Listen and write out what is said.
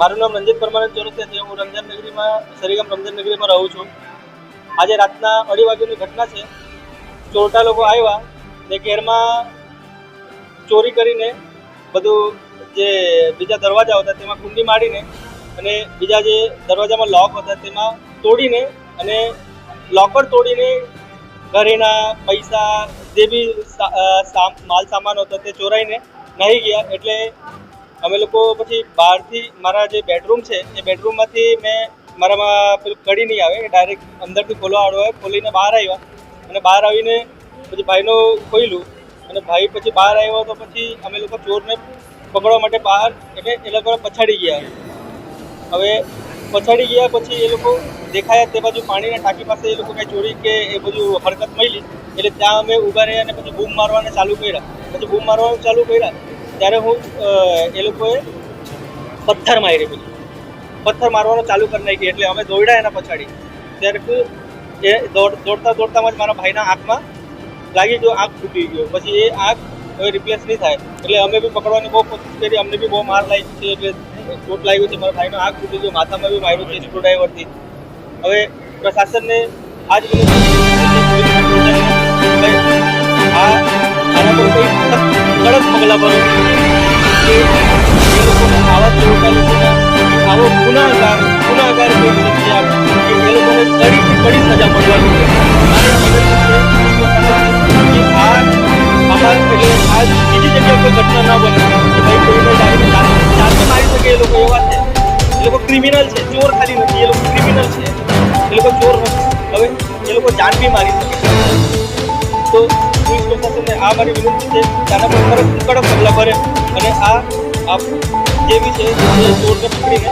મારું નામ રંજીત પરમાનંદ ચોરસિયા છે હું રમઝાન નગરીમાં સરીગામ રમઝાન નગરીમાં રહું છું. આજે રાતના અઢી વાગ્યાની ઘટના છે. ચોરટા લોકો આવ્યા ને ઘેરમાં ચોરી કરીને બધું જે બીજા દરવાજા હતા તેમાં કુંડી મારીને અને બીજા જે દરવાજામાં લોક હતા તેમાં તોડીને અને લોકર તોડીને ઘરેના પૈસા જે બી માલ સામાન હતો તે ચોરાઈને નહીં ગયા. એટલે અમે લોકો પછી બહારથી મારા જે બેડરૂમ છે, એ બેડરૂમમાંથી મેં મારામાં પેલું કડી નહીં આવે ડાયરેક્ટ અંદરથી ખોલવા હોય, ખોલીને બહાર આવ્યા. અને બહાર આવીને પછી ભાઈનો ખોલ્યું અને ભાઈ પછી બહાર આવ્યો તો પછી અમે લોકો ચોરને પકડવા માટે બહાર, એટલે એ લોકો પછાડી ગયા. હવે પછાડી ગયા પછી એ લોકો દેખાયા તે બાજુ પાણીના ટાંકી પાસે એ લોકો કાંઈ ચોરી કે એ બધું હરકત મળી. એટલે ત્યાં અમે ઊભા રહ્યા અને પછી બૂમ મારવાને ચાલુ કર્યા. પછી બૂમ મારવાનું ચાલુ કર્યા. ત્યારે હું એ લોકોએ પથ્થર મારી પછી પથ્થર મારવાનું ચાલુ કરી નાખી એટલે અમે દોડ્યા એના પછાડી. ત્યારે એ દોડ, દોડતા દોડતામાં જ મારા ભાઈના આંખમાં લાગી ગયો, આંખ ફૂટી ગયો. પછી એ આંખ હવે રિપ્લેસ નહીં થાય. એટલે અમે બી પકડવાની બહુ કોશિશ કરી, અમને બી બહુ માર લાગી છે, એટલે ચોટ લાગ્યું છે, મારા ભાઈનો આંખ ફૂટી ગયો, માથામાં બી માર્યું છે સ્ક્રૂ ડ્રાઈવરથી હવે પ્રશાસનને આજ વિનંતી આ, આના કડક પગલાં ભરો કડીથી કડી સજા મળવાની છે આ આમાં એટલે આ બીજી જગ્યાએ કોઈ ઘટના ના બને કે ભાઈ કોઈને ડાયરેક્ટ જાતે મારી શકે એ લોકો એવા છે, એ લોકો ક્રિમિનલ છે ચોર ખાલી નથી એ લોકો ક્રિમિનલ છે એ લોકો ચોર નથી હવે એ લોકો જાન બી મારી શકે તો પોલીસ પ્રશાસનને આ મારી વિનંતી છે આના પર કડક કડક પગલાં ભરે અને આ જે બી છે એ ચોરને પકડીને